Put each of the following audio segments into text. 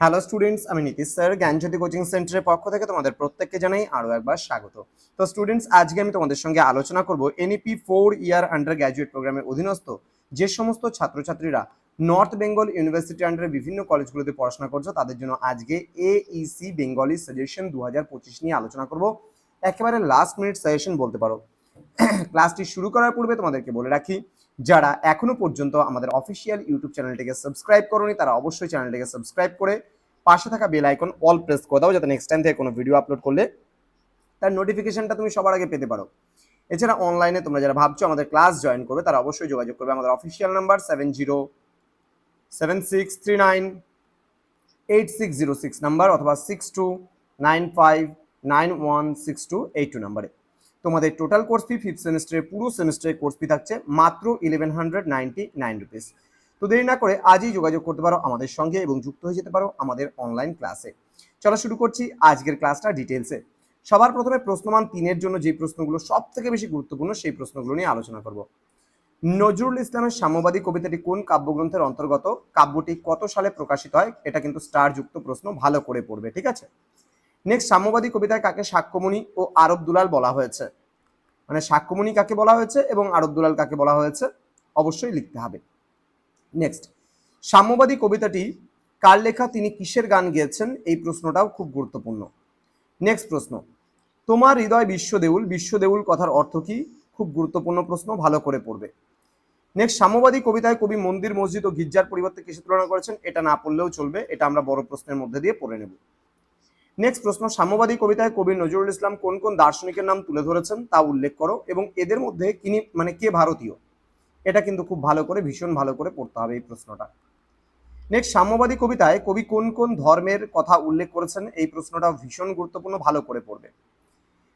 Hello students আমি Nitish sir, জ্ঞানজ্যোতি coaching সেন্টারের পক্ষ থেকে তোমাদের প্রত্যেককে জানাই আরও একবার স্বাগত। তো স্টুডেন্টস আজকে আমি তোমাদের সঙ্গে আলোচনা করব NEP four year undergraduate প্রোগ্রামের অধীনস্থ যে সমস্ত ছাত্রছাত্রীরা নর্থ বেঙ্গল ইউনিভার্সিটি আন্ডারে বিভিন্ন কলেজগুলোতে পড়াশোনা করছ, তাদের জন্য আজকে এইসি বেঙ্গলি সাজেশন দু হাজার পঁচিশ নিয়ে আলোচনা করব। একেবারে লাস্ট মিনিট সাজেশন বলতে পারো। ক্লাসটি শুরু করার পূর্বে তোমাদেরকে বলে রাখি যারা এখনও পর্যন্ত আমাদের অফিসিয়াল ইউটিউব চ্যানেলটিকে সাবস্ক্রাইব করোনি, তারা অবশ্যই চ্যানেলটিকে সাবস্ক্রাইব করে পাশে থাকা বেল আইকন অল প্রেস করে দাও, যাতে নেক্সট টাইম থেকে কোনো ভিডিও আপলোড করলে তার নোটিফিকেশনটা তুমি সবার আগে পেতে পারো। এছাড়া অনলাইনে তোমরা যারা ভাবছ আমাদের ক্লাস জয়েন করবে, তারা অবশ্যই যোগাযোগ করবে আমাদের official number seven zero seven six three nine eight six zero six number অথবা six two nine five nine one six two eight two নাম্বারে তোমাদের টোটাল কোর্স ফি ফিফথ সেমিস্টারের পুরো সেমিস্টারের কোর্স ফি থাকছে মাত্র eleven hundred ninety nine rupees তো দেরি না করে আজই যোগাযোগ করতে পারো আমাদের সঙ্গে এবং যুক্ত হয়ে যেতে পারো আমাদের অনলাইন ক্লাসে চলো শুরু করছি আজকের ক্লাসটা ডিটেলসে সবার প্রথমে প্রশ্নমান তিনের জন্য যে প্রশ্নগুলো সব থেকে বেশি গুরুত্বপূর্ণ সেই প্রশ্নগুলো নিয়ে আলোচনা করব। নজরুল ইসলামের সাম্যবাদী কবিতাটি কোন কাব্যগ্রন্থের অন্তর্গত? কাব্যটি কত সালে প্রকাশিত হয়? এটা কিন্তু স্টার যুক্ত প্রশ্ন, ভালো করে পড়বে, ঠিক আছে? নেক্সট সাম্যবাদী কবিতায় কাকে সাক্ষ্যমণি ও আরব দুলাল বলা হয়েছে? মানে সাক্ষ্যমণি কাকে বলা হয়েছে এবং আরব দুলাল কাকে বলা হয়েছে? অবশ্যই লিখতে হবে। নেক্সট সাম্যবাদী কবিতাটি কার লেখা, তিনি কিসের গান গেয়েছেন? এই প্রশ্নটাও খুব গুরুত্বপূর্ণ। নেক্সট প্রশ্ন, তোমার হৃদয় বিশ্বদেউল বিশ্বদেউল কথার অর্থ কি? খুব গুরুত্বপূর্ণ প্রশ্ন, ভালো করে পড়বে। নেক্সট সাম্যবাদী কবিতায় কবি মন্দির, মসজিদ ও গির্জার পরিবর্তে কিসে তুলনা করেছেন? এটা না পড়লেও চলবে, এটা আমরা বড় প্রশ্নের মধ্যে দিয়ে পড়ে নেব। নেক্সট প্রশ্ন, সাম্যবাদী কবিতায় কবি নজরুল ইসলাম কোন কোন দার্শনিকের নাম তুলে ধরেছেন তা উল্লেখ করো এবং এদের মধ্যে কিনি মানে কে ভারতীয়? এটা কিন্তু খুব ভালো করে, ভীষণ ভালো করে পড়তে হবে এই প্রশ্নটা। নেক্সট সাম্যবাদী কবিতায় কবি কোন কোন ধর্মের কথা উল্লেখ করেছেন? এই প্রশ্নটা ভীষণ গুরুত্বপূর্ণ, ভালো করে পড়বে।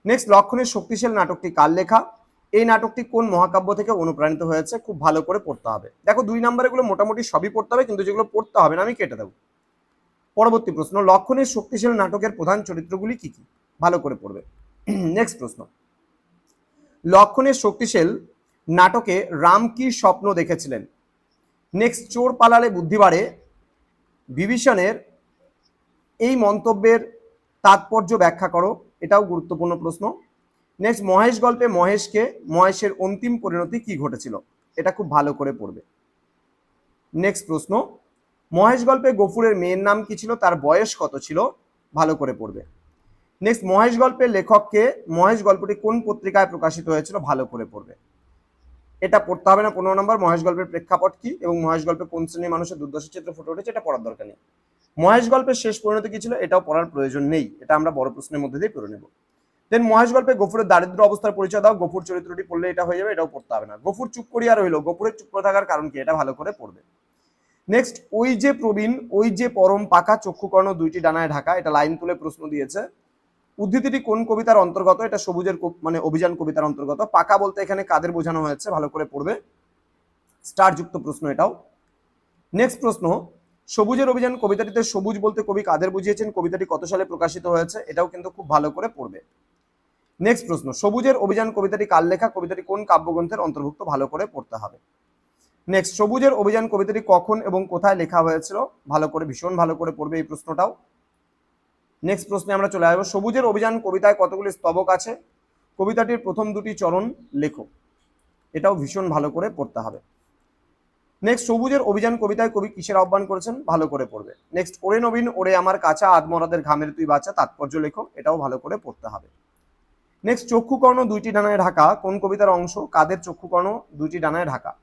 নেক্সট লক্ষণের শক্তিশালী নাটকটি কার লেখা? এই নাটকটি কোন মহাকাব্য থেকে অনুপ্রাণিত হয়েছে? খুব ভালো করে পড়তে হবে। দেখো, দুই নম্বরে গুলো মোটামুটি সবই পড়তে হবে, কিন্তু যেগুলো পড়তে হবে না, আমি কেটে দেবো। পরবর্তী প্রশ্ন, লক্ষণের শক্তিশালী নাটকের প্রধান চরিত্রগুলি কি কি? ভালো করে পড়বে। নেক্সট প্রশ্ন। লক্ষণের শক্তিশাল নাটকে রাম কি স্বপ্ন দেখেছিলেন? নেক্সট চোর পালালে বুদ্ধি বাড়ে। বিভীষণের এই মন্তব্যের তাৎপর্য ব্যাখ্যা করো, এটাও গুরুত্বপূর্ণ প্রশ্ন। নেক্সট মহেশ গল্পে মহেশকে মহেশের অন্তিম পরিণতি কি ঘটেছিল? এটা খুব ভালো করে পড়বে। নেক্সট প্রশ্ন। মহেশ গল্পে গফুরের মেয়ের নাম কি ছিল? তার বয়স কত ছিল? ভালো করে পড়বে। নেক্সট মহেশ গল্পের লেখককে মহেশ গল্পটি কোন পত্রিকায় প্রকাশিত হয়েছিল? ভালো করে পড়বে। এটা পড়তে হবে না, পনেরো নম্বর। মহেশ গল্পের প্রেক্ষাপট কি এবং মহেশ গল্পে কোন শ্রেণির মানুষের দুর্দশা চিত্র ফুটে উঠেছে, এটা পড়ার দরকার নেই। মহেশ গল্পের শেষ পরিণতি কি ছিল? এটাও পড়ার প্রয়োজন নেই। এটা আমরা বড় প্রশ্নের মধ্যে দিয়ে পড়ে নেব। দেন মহেশ গল্পে গফুরের দারিদ্র অবস্থার পরিচয় দাও। গফুর চরিত্রটি পড়লে এটা হয়ে যাবে, এটাও পড়তে হবে না। গফুর চুপ করিয়া রইল। গফুরের চুপ করে থাকার কারণ কি? এটা ভালো করে পড়বে। নেক্সট ওই যে প্রবীণ, ওই যে পরম পাকা চক্ষুকর্ণ দুইটি ডানায় ঢাকা, এটা লাইন তুলে প্রশ্ন দিয়েছে। উদ্ধৃতিটি কোন কবিতার অন্তর্গত? এটা সবুজের মানে অভিযান কবিতার অন্তর্গত। পাকা বলতে এখানে কাদের বোঝানো হয়েছে? ভালো করে পড়বে। স্টার যুক্ত প্রশ্ন এটাও। নেক্সট প্রশ্ন, সবুজের অভিযান কবিতাটিতে সবুজ বলতে কবি কাদের বুঝিয়েছেন? কবিতাটি কত সালে প্রকাশিত হয়েছে? এটাও কিন্তু খুব ভালো করে পড়বে। নেক্সট প্রশ্ন, সবুজের অভিযান কবিতাটি কার লেখা? কবিতাটি কোন কাব্যগ্রন্থের অন্তর্ভুক্ত? ভালো করে পড়তে হবে। নেক্সট সবুজের অভিযান কবিতাটি কখন এবং কোথায় লেখা হয়েছিল? ভালো করে, ভীষণ ভালো করে পড়বে এই প্রশ্নটাও। নেক্সট প্রশ্নে আমরা চলে আসব। সবুজের অভিযান কবিতায় কতগুলি স্তবক আছে? কবিতাটির প্রথম দুটি চরণ লেখো। এটাও ভীষণ ভালো করে পড়তে হবে। নেক্সট সবুজের অভিযান কবিতায় কবি কিসের আহ্বান করেছেন? ভালো করে পড়বে। নেক্সট ওরে নবীন, ওরে আমার কাঁচা আদমরাদের ঘামের তুই বাচ্চা, তাৎপর্য লেখো। এটাও ভালো করে পড়তে হবে। নেক্সট চক্ষুকর্ণ দুইটি ডানায় ঢাকা। কোন কবিতার অংশ? কাদের চক্ষুকর্ণ? দুইটি ডানায় ঢাকা।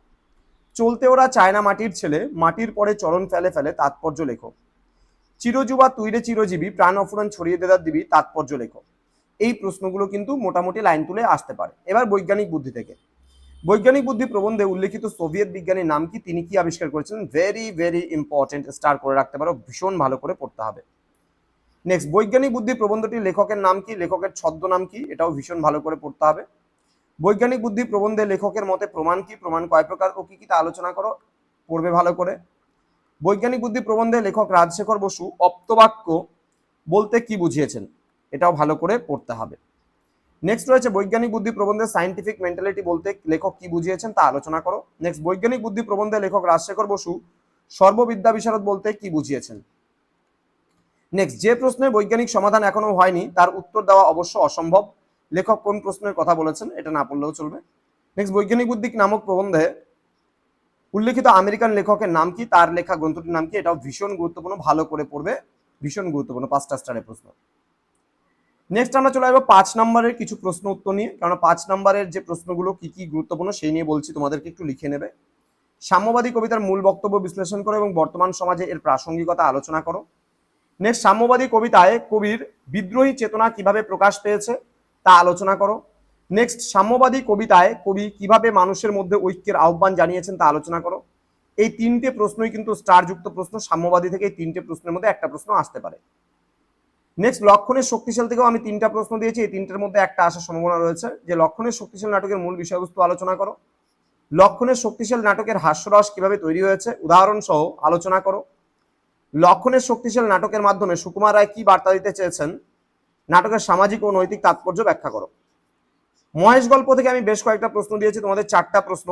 চলতে ওরা চায়না মাটির ছেলে, মাটির পরে চরণ ফেলে ফেলে, তাৎপর্য লেখো। চিরযুবা তুইরে চিরজীবী, প্রাণ অফুরান ছড়িয়ে দেদার দিবি, তাৎপর্য লেখো। এই প্রশ্নগুলো কিন্তু মোটামুটি লাইন তুলে আসতে পারে। এবার বৈজ্ঞানিক বুদ্ধি থেকে। বৈজ্ঞানিক বুদ্ধি প্রবন্ধে উল্লেখিত সোভিয়েত বিজ্ঞানীর নাম কি? তিনি কি আবিষ্কার করেছিলেন? ভেরি ভেরি ইম্পর্টেন্ট স্টার করে রাখতে পারো, ভীষণ ভালো করে পড়তে হবে। নেক্সট বৈজ্ঞানিক বুদ্ধি প্রবন্ধটির লেখকের নাম কি? লেখকের ছদ্মনাম কি? এটাও ভীষণ ভালো করে পড়তে হবে। বৈজ্ঞানিক বুদ্ধি প্রবন্ধে লেখকের মতে প্রমাণ কি, প্রমাণ কয় প্রকার ও কি কি তা আলোচনা করো, পড়বে ভালো করে। বৈজ্ঞানিক বুদ্ধি প্রবন্ধে লেখক রাজশেখর বসু অপ্তবাক্য বলতে কি বুঝিয়েছেন, এটাও ভালো করে পড়তে হবে। নেক্সট রয়েছে বৈজ্ঞানিক বুদ্ধি প্রবন্ধে সাইন্টিফিক মেন্টালিটি বলতে লেখক কি বুঝিয়েছেন তা আলোচনা করো। নেক্সট বৈজ্ঞানিক বুদ্ধি প্রবন্ধে লেখক রাজশেখর বসু সর্ববিদ্যা বিশারদ বলতে কি বুঝিয়েছেন? নেক্সট যে প্রশ্নের বৈজ্ঞানিক সমাধান এখনও হয়নি, তার উত্তর দেওয়া অবশ্য অসম্ভব। লেখক কোন প্রশ্নের কথা বলেছেন? এটা না পড়লেও চলবে। নেক্সট বৈজ্ঞানিক বুদ্ধি নামক প্রবন্ধে উল্লেখিত আমেরিকান লেখকের নাম কি? তার লেখা গ্রন্থটির নাম কি? এটাও ভীষণ গুরুত্বপূর্ণ, ভালো করে পড়বে। ভীষণ গুরুত্বপূর্ণ, পাঁচটা স্টারের প্রশ্ন। নেক্সট আমরা চলে আসব পাঁচ নম্বরের কিছু প্রশ্ন উত্তর নিয়ে। কারণ পাঁচ নম্বরের যে প্রশ্নগুলো কি কি গুরুত্বপূর্ণ, সেই নিয়ে বলছি, তোমাদেরকে একটু লিখে নেবে। সাম্যবাদী কবিতার মূল বক্তব্য বিশ্লেষণ করো এবং বর্তমান সমাজে এর প্রাসঙ্গিকতা আলোচনা করো। নেক্সট সাম্যবাদী কবিতায় কবির বিদ্রোহী চেতনা কীভাবে প্রকাশ পেয়েছে? তা আলোচনা করো। নেক্সট সাম্যবাদী কবিতায় কবি কীভাবে মানুষের মধ্যে ঐক্যের আহ্বান জানিয়েছেন তা আলোচনা করো। এই তিনটে প্রশ্নই কিন্তু স্টারযুক্ত প্রশ্ন, সাম্যবাদী থেকে এই তিনটে প্রশ্নের মধ্যে একটা প্রশ্ন আসতে পারে। নেক্সট লক্ষণের শক্তিশাল থেকেও আমি তিনটা প্রশ্ন দিয়েছি, এই তিনটের মধ্যে একটা আসার সম্ভাবনা রয়েছে। যে লক্ষণের শক্তিশাল নাটকের মূল বিষয়বস্তু আলোচনা করো। লক্ষণের শক্তিশাল নাটকের হাস্যরস কীভাবে তৈরি হয়েছে উদাহরণ সহ আলোচনা করো। লক্ষণের শক্তিশাল নাটকের মাধ্যমে সুকুমার রায় কি বার্তা দিতে চেয়েছেন? নাটকের সামাজিক ও নৈতিক তাৎপর্য ব্যাখ্যা করো। মহেশ গল্প থেকে আমি বেশ কয়েকটা প্রশ্ন দিয়েছি, তোমাদের চারটা প্রশ্ন।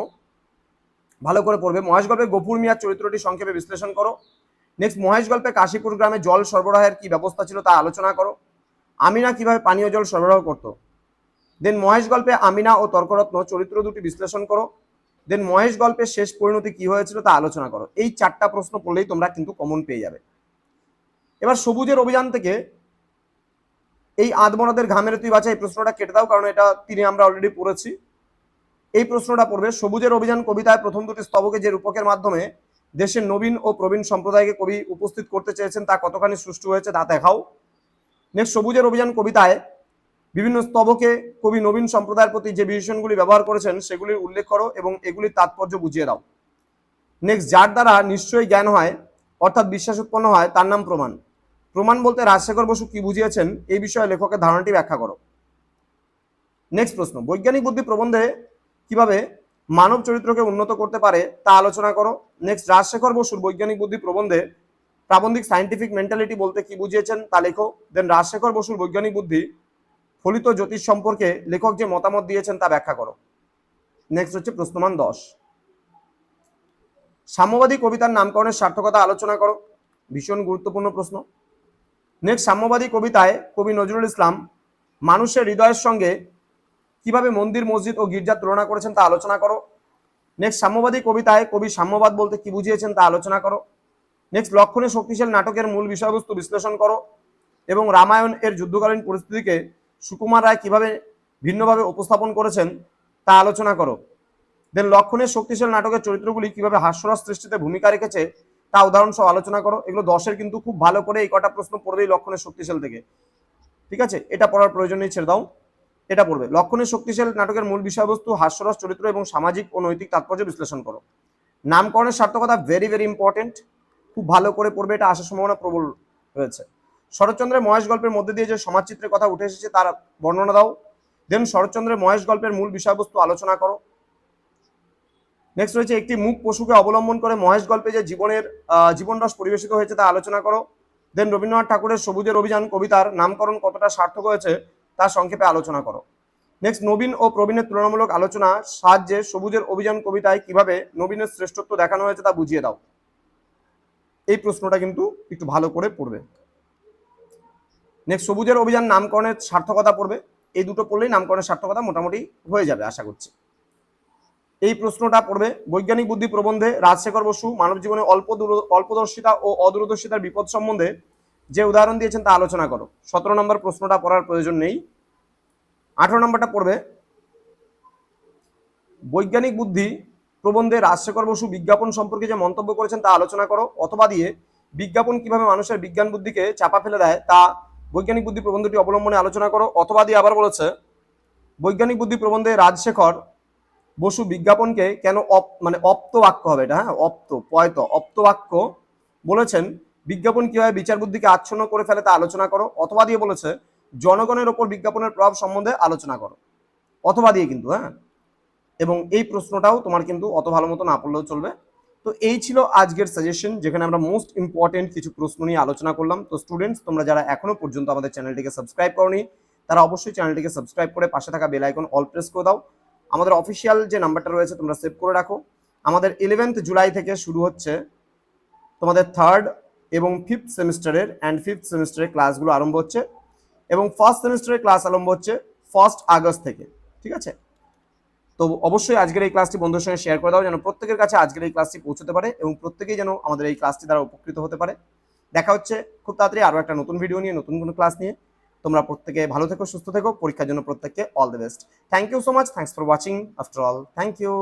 ভালো করে পড়বে। মহেশ গল্পে গোপুর মিয়ার চরিত্রটি সংক্ষেপে বিশ্লেষণ করো। নেক্সট মহেশ গল্পে কাশীপুর গ্রামে জল সরবরাহের কি ব্যবস্থা ছিল তা আলোচনা করো। আমিনা কীভাবে পানীয় জল সরবরাহ করত? দেন মহেশ গল্পে আমিনা ও তর্করত্ন চরিত্র দুটি বিশ্লেষণ করো। দেন মহেশ গল্পের শেষ পরিণতি কি হয়েছিল তা আলোচনা করো। এই চারটা প্রশ্ন পড়লেই তোমরা কিন্তু কমন পেয়ে যাবে। এবার সবুজের অভিযান থেকে এই আদমরাদের ঘামের তুই বাঁচা এই প্রশ্নটা কেটে দাও, কারণ এটা তিনি আমরা অলরেডি পড়েছি। এই প্রশ্নটা পড়বে, সবুজের অভিযান কবিতায় প্রথম দুটি স্তবকে যে রূপকের মাধ্যমে দেশের নবীন ও প্রবীণ সম্প্রদায়কে কবি উপস্থিত করতে চেয়েছেন, তা কতখানি সুষ্ঠু হয়েছে তা দেখাও। নেক্সট সবুজের অভিযান কবিতায় বিভিন্ন স্তবকে কবি নবীন সম্প্রদায়ের প্রতি যে বিশেষণগুলি ব্যবহার করেছেন, সেগুলির উল্লেখ করো এবং এগুলির তাৎপর্য বুঝিয়ে দাও। নেক্সট যার দ্বারা নিশ্চয়ই জ্ঞান হয়, অর্থাৎ বিশ্বাস উৎপন্ন হয়, তার নাম প্রমাণ। প্রমাণ বলতে রাজশেখর বসু কি বুঝিয়েছেন এই বিষয়ে লেখকের ধারণাটি ব্যাখ্যা করো। নেক্সট প্রশ্ন, বৈজ্ঞানিক বুদ্ধি প্রবন্ধে কীভাবে মানব চরিত্রকে উন্নত করতে পারে তা আলোচনা করো। নেক্সট রাজশেখর বসুর বৈজ্ঞানিক বুদ্ধি প্রবন্ধে প্রাবন্ধিক সায়েন্টিফিক মেন্টালিটি বলতে কি বুঝিয়েছেন তা লেখো। দেন রাজশেখর বসুর বৈজ্ঞানিক বুদ্ধি ফলিত জ্যোতিষ সম্পর্কে লেখক যে মতামত দিয়েছেন তা ব্যাখ্যা করো। নেক্সট হচ্ছে প্রশ্নমান দশ। সাম্যবাদী কবিতার নামকরণের সার্থকতা আলোচনা করো। ভীষণ গুরুত্বপূর্ণ প্রশ্ন। নেক্সট সাম্যবাদী কবিতায় কবি নজরুল ইসলাম মানুষের হৃদয়ের সঙ্গে কীভাবে মন্দির, মসজিদ ও গির্জার তুলনা করেছেন তা আলোচনা করো। নেক্সট সাম্যবাদী কবিতায় কবি সাম্যবাদ বলতে কি বুঝিয়েছেন তা আলোচনা করো। নেক্সট লক্ষণে শক্তিশালী নাটকের মূল বিষয়বস্তু বিশ্লেষণ করো এবং রামায়ণ এর যুদ্ধকালীন পরিস্থিতিকে সুকুমার রায় কীভাবে ভিন্নভাবে উপস্থাপন করেছেন তা আলোচনা করো। দেন লক্ষণের শক্তিশাল নাটকের চরিত্রগুলি কীভাবে হাস্যরস সৃষ্টিতে ভূমিকা রেখেছে তা উদাহরণ সহ আলোচনা করো। এগুলো দশের কিন্তু খুব ভালো করে এই কটা প্রশ্ন পড়বেই লক্ষণের শক্তিশাল থেকে। ঠিক আছে? এটা পড়ার প্রয়োজন নেই, ছেড়ে দাও। এটা পড়বে। লক্ষণের শক্তিশাল নাটকের মূল বিষয়বস্তু হাস্যরস, চরিত্র এবং সামাজিক ও নৈতিক তাৎপর্য বিশ্লেষণ করো। নামকরণের সার্থকতা ভেরি ভেরি ইম্পর্টেন্ট খুব ভালো করে পড়বে, এটা আসার সম্ভাবনা প্রবল রয়েছে। শরৎচন্দ্রের মহেশ গল্পের মধ্যে দিয়ে যে সমাজচিত্রের কথা উঠে এসেছে, তার বর্ণনা দাও। দেন শরৎচন্দ্রের মহেশ গল্পের মূল বিষয়বস্তু আলোচনা করো। নেক্সট রয়েছে একটি মুখ পশুকে অবলম্বন করে মহেশ গল্পে যে জীবনের জীবনরস পরিবেশিত হয়েছে তা আলোচনা করো। দেন রবীন্দ্রনাথ ঠাকুরের সবুজের অভিযান, কবিতার নামকরণ কতটা সার্থক হয়েছে তা সংক্ষেপে আলোচনা করো। নেক্সট নবীন ও প্রবীণের তুলনামূলক আলোচনা, সাহায্যে সবুজের অভিযান, কবিতায় কীভাবে নবীনের শ্রেষ্ঠত্ব দেখানো হয়েছে তা বুঝিয়ে দাও। এই প্রশ্নটা কিন্তু একটু ভালো করে পড়বে। নেক্সট সবুজের অভিযান নামকরণের সার্থকতা পড়বে। এই দুটো পড়লেই নামকরণের সার্থকতা মোটামুটি হয়ে যাবে, আশা করছি। এই প্রশ্নটা পড়বে। বৈজ্ঞানিক বুদ্ধি প্রবন্ধে রাজশেখর বসু মানব জীবনে অল্প দূর, অল্পদর্শিতা ও অদূরদর্শিতার বিপদ সম্বন্ধে যে উদাহরণ দিয়েছেন তা আলোচনা করো। সতেরো নম্বর প্রশ্নটা পড়ার প্রয়োজন নেই। আঠারো নম্বরটা পড়বে। বৈজ্ঞানিক বুদ্ধি প্রবন্ধে রাজশেখর বসু বিজ্ঞাপন সম্পর্কে যে মন্তব্য করেছেন তা আলোচনা করো। অথবা দিয়ে বিজ্ঞাপন কীভাবে মানুষের বিজ্ঞান বুদ্ধিকে চাপা ফেলে দেয় তা বৈজ্ঞানিক বুদ্ধি প্রবন্ধটি অবলম্বনে আলোচনা করো। অথবা দিয়ে আবার বলেছে, বৈজ্ঞানিক বুদ্ধি প্রবন্ধে রাজশেখর বসু বিজ্ঞাপনকে কেন অপ মানে অপ্ত বাক্য হবে এটা হ্যাঁ? অপ্ত, পয়ত, অপ্ত বাক্য বলেছেন, বিজ্ঞাপন কীভাবে বিচার বুদ্ধিকে আচ্ছন্ন করে ফেলে তা আলোচনা করো, অথবা দিয়ে বলেছে, জনগণের ওপর বিজ্ঞাপনের প্রভাব সম্বন্ধে আলোচনা করো। অথবা দিয়ে কিন্তু হ্যাঁ? এবং এই প্রশ্নটাও তোমার কিন্তু অত ভালো মতো না পড়লেও চলবে। তো এই ছিল আজকের সাজেশন যেখানে আমরা মোস্ট ইম্পর্টেন্ট কিছু প্রশ্ন নিয়ে আলোচনা করলাম। তো স্টুডেন্টস তোমরা যারা এখনও পর্যন্ত আমাদের চ্যানেলটিকে সাবস্ক্রাইব করনি, তারা অবশ্যই চ্যানেলটিকে সাবস্ক্রাইব করে পাশে থাকা বেল আইকন অল প্রেস করে দাও। আমাদের অফিসিয়াল যে নাম্বারটা রয়েছে, তোমরা সেভ করে রাখো। আমাদের ইলেভেন্থ জুলাই থেকে শুরু হচ্ছে তোমাদের থার্ড এবং ফিফথ সেমিস্টারের অ্যান্ড ফিফথ সেমিস্টারের ক্লাসগুলো আরম্ভ হচ্ছে এবং ফার্স্ট সেমিস্টারের ক্লাস আরম্ভ হচ্ছে ফার্স্ট আগস্ট থেকে, ঠিক আছে? তো অবশ্যই আজকের এই ক্লাসটি বন্ধুর সঙ্গে শেয়ার করে দাও, যেন প্রত্যেকের কাছে আজকের এই ক্লাসটি পৌঁছতে পারে এবং প্রত্যেকেই যেন আমাদের এই ক্লাসটি দ্বারা উপকৃত হতে পারে। দেখা হচ্ছে খুব তাড়াতাড়ি আরও একটা নতুন ভিডিও নিয়ে, নতুন কোনো ক্লাস নিয়ে। তোমরা প্রত্যেকে ভালো থেকো, সুস্থ থেকো, পরীক্ষার জন্য প্রত্যেককে all the best thank you so much thanks for watching after all thank you